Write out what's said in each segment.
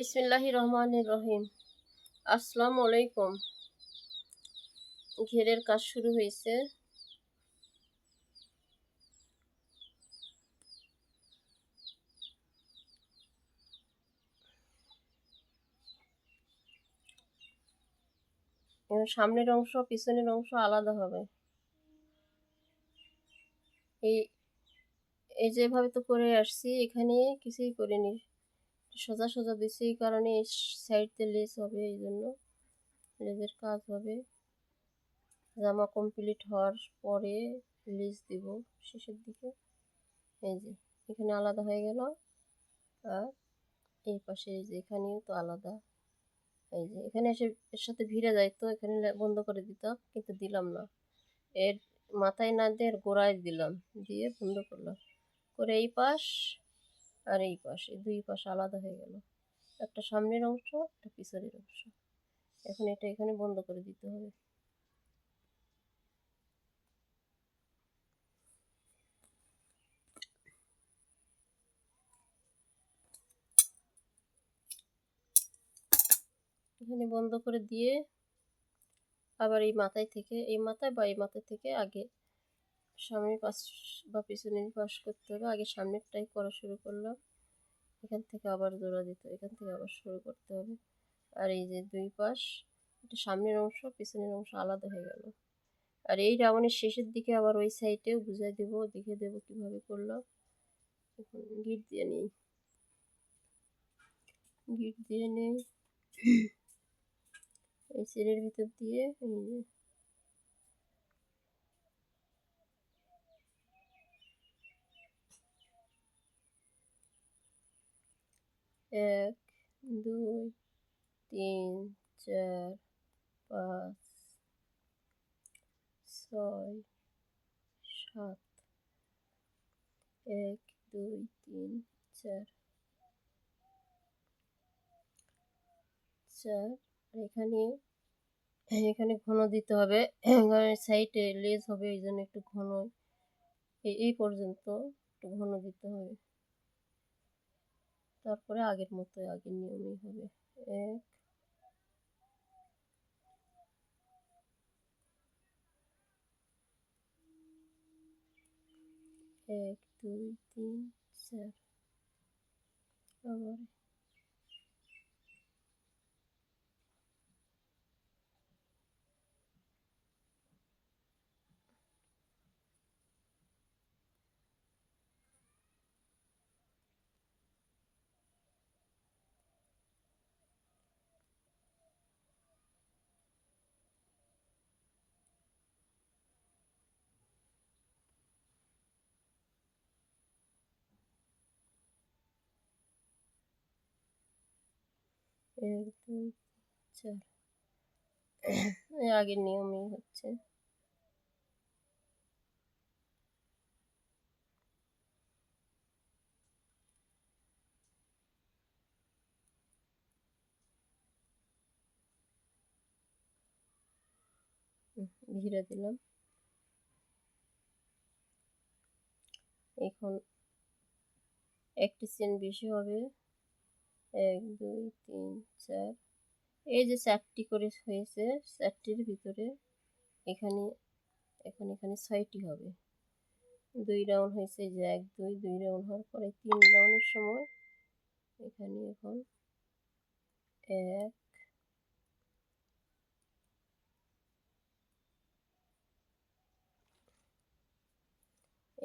বিসমিল্লাহ রহমান রহিম আসসালামু আলাইকুম ঘেরের কাজ শুরু হয়েছে। সামনের অংশ, পিছনের অংশ আলাদা হবে। এই এই যেভাবে তো করে আসছি এখানে কিছুই করিনি। সোজা সোজা দিছি, এই কারণে এই সাইডতে লেস হবে, এই জন্য লেজের কাজ হবে। জামা কমপ্লিট হওয়ার পরে লেস দিব শেষের দিকে। এই যে, এখানে আলাদা হয়ে গেল। আর এই পাশে, এই যে, এখানেও তো আলাদা। এই যে, এখানে এসে, এর সাথে ভিড়ে যাইতো এখানে বন্ধ করে দিতাম কিন্তু দিলাম না। এর মাথায় না দিয়ে গোড়ায় দিলাম, দিয়ে বন্ধ করলাম। করে এই পাশ আর এই পাশ দুই পাশ আলাদা হয়ে গেল। একটা সামনের অংশ, একটা পিছনের অংশ। এখন এটা এখানে বন্ধ করে দিতে হবে। এখানে বন্ধ করে দিয়ে আবার এই মাথায় থেকে, এই মাথায় বা এই মাথায় থেকে আগে সামনের পাশ, বা পিছনের পাশ করতে হবে। আগে সামনেরটাই করা শুরু করলাম। এখান থেকে আবার জোড়া দিতে এখান থেকে আবার শুরু করতে হবে। আর এই যে দুই পাশ, এটা সামনের অংশ, পিছনের অংশ আলাদা হয়ে গেল। আর এই রাউন্ডের শেষের দিকে আবার ওই সাইডেও বুঝাই দেবো দেখে দেবো কীভাবে করলাম। এখন গিট দিয়ে নিই। গিট দিয়ে নেই। এই চেনের ভিতর দিয়ে এক, দুই, তিন, চার, পাঁচ, ছয়, সাত, এক, দুই, তিন, চার। চার এখানে এখানে ঘন দিতে হবে। সাইডে লেজ হবে এই জন্য একটু ঘন এই পর্যন্ত একটু ঘন দিতে হবে। তারপরে আগের মতো আগের নিয়মই হবে। এক। এক দুই তিন চার। আবার এক চার আগের নিয়মই হচ্ছে। ঘিরে দিলাম। এখন একটি চেন বেশি হবে। এক, দুই, তিন, চার। এই যে চারটি করে হয়েছে, চারটির ভিতরে এখানে, এখন এখানে ছয়টি হবে। দুই রাউন্ড হয়েছে যে এক, দুই দুই রাউন্ড হওয়ার পরে তিন রাউন্ডের সময় এখানে এখন এক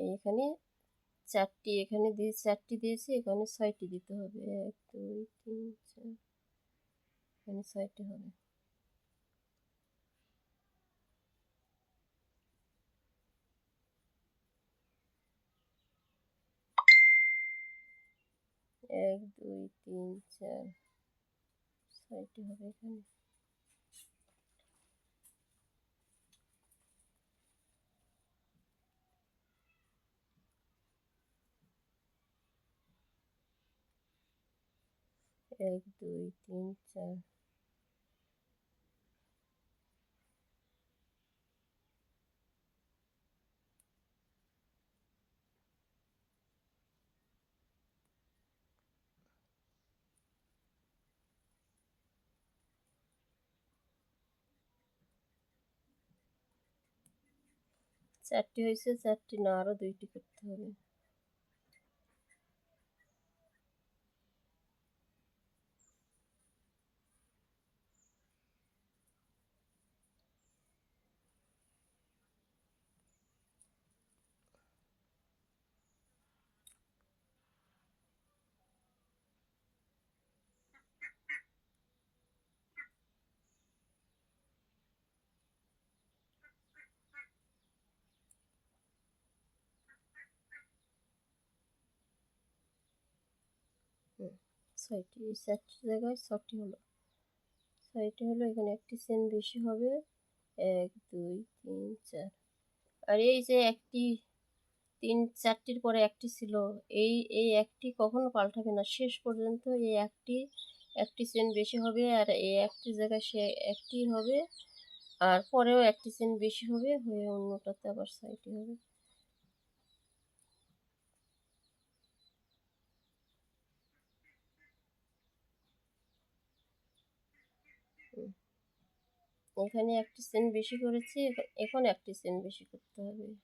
এখানে চারটি, এখানে দিয়ে চারটি দিয়েছি, এখানে ছয়টি দিতে হবে। এক, দুই, তিন, চার, এখানে ছয়টি হবে। এক, দুই, তিন, চার, ছয়টি হবে এখানে। এক দুই তিন চার। চারটি হয়েছে চারটি না আরও দুইটি করতে হবে। ছয়টি এই চারটি জায়গায় ছটি হলো। ছয়টি হলো, এখানে একটি চেন বেশি হবে। এক, দুই, তিন, চার। আর এই যে একটি, তিন, চারটির পরে একটি ছিল, এই এই একটি কখনো পাল্টাবে না। শেষ পর্যন্ত এই একটি একটি চেন বেশি হবে আর এই একটি জায়গায় সে একটি হবে। আর পরেও একটি চেন বেশি হবে, হয়ে অন্যটাতে আবার ছয়টি হবে। এখানে একটি চেন বেশি করেছি, এখ- এখন একটি চেন বেশি করতে হবে।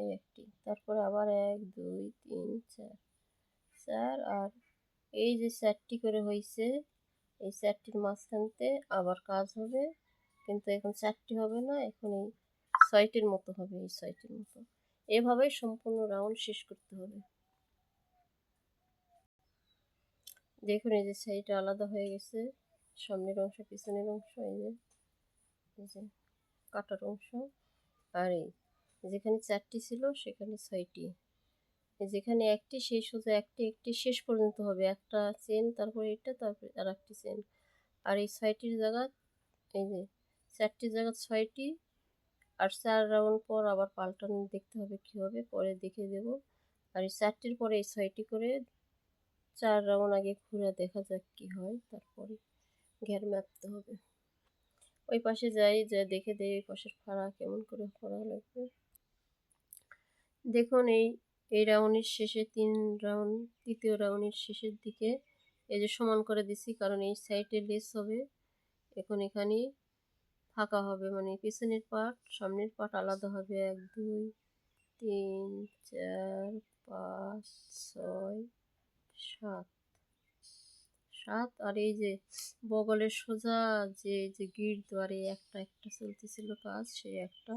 এই একটি। তারপরে আবার এক, দুই, তিন, চার। চার আর এই যে চারটি করে হয়েছে এই চারটির মাঝখানতে আবার কাজ হবে। কিন্তু এখন চারটি হবে না, এখন এই ছয়টির মতো হবে, এই ছয়টির মতো। এভাবেই সম্পূর্ণ রাউন্ড শেষ করতে হবে। দেখুন এই যে সাইডটা আলাদা হয়ে গেছে। সামনের অংশ, পিছনের অংশ, এই যে এই যে কাটার অংশ। আর এই যেখানে চারটি ছিল, সেখানে ছয়টি। যেখানে একটি সেই সোজা একটি একটি শেষ পর্যন্ত হবে। একটা চেন তারপরে এটা, তারপরে আর একটি চেন আর এই ছয়টির জায়গা, এই যে চারটি জায়গা, ছয়টি। আর চার রাউন্ড পর আবার পাল্টানো দেখতে হবে কী হবে, পরে দেখে দেব। আর এই চারটির পরে এই ছয়টি করে চার রাউন্ড আগে ঘুরে দেখা যাক কী হয়, তারপরে। ঘের মাপতে হবে। ওই পাশে যাই, যে দেখে দেই ওই পাশের ফাড়া কেমন করে করা লাগবে। দেখুন এই এই রাউন্ডের শেষে তিন রাউন্ড তৃতীয় রাউন্ডের শেষের দিকে এই যে সমান করে দিছি, কারণ এই সাইডে লেস হবে। এখন এখানে ফাঁকা হবে মানে পিছনের পাট সামনের পাট আলাদা হবে। এক, দুই, তিন, চার, পাঁচ, ছয়, সাত সাত আর এই যে বগলের সোজা যে যে গিট দ্বারে একটা একটা চলতেছিল কাজ, সেই একটা।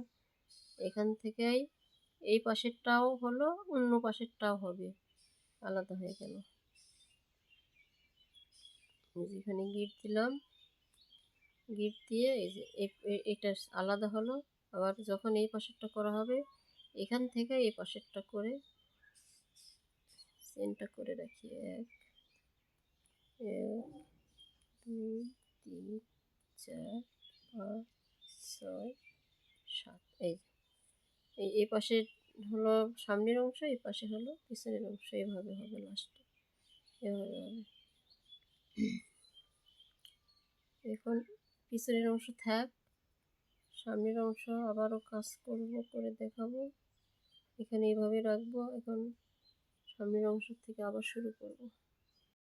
এখান থেকেই এই পাশেরটাও হলো, অন্য পাশেরটাও হবে। আলাদা হয়ে গেল। যেখানে গিট দিলাম। গিট দিয়ে এই যে এটা আলাদা হলো। আবার যখন এই পাশেরটা করা হবে, এখান থেকে এই পাশেরটা করে চেনটা করে রাখি এক। এক, দুই, তিন, চার, পাঁচ, ছয়, সাত, এই এই এই পাশে হলো সামনের অংশ, এই পাশে হলো পিছনের অংশ, এভাবে হবে লাস্টে এভাবে হবে। এখন পিছনের অংশ থাক, সামনের অংশ আবারও কাজ করব, করে দেখাবো। এখানে এইভাবে রাখব, এখন সামনের অংশ থেকে আবার শুরু করব।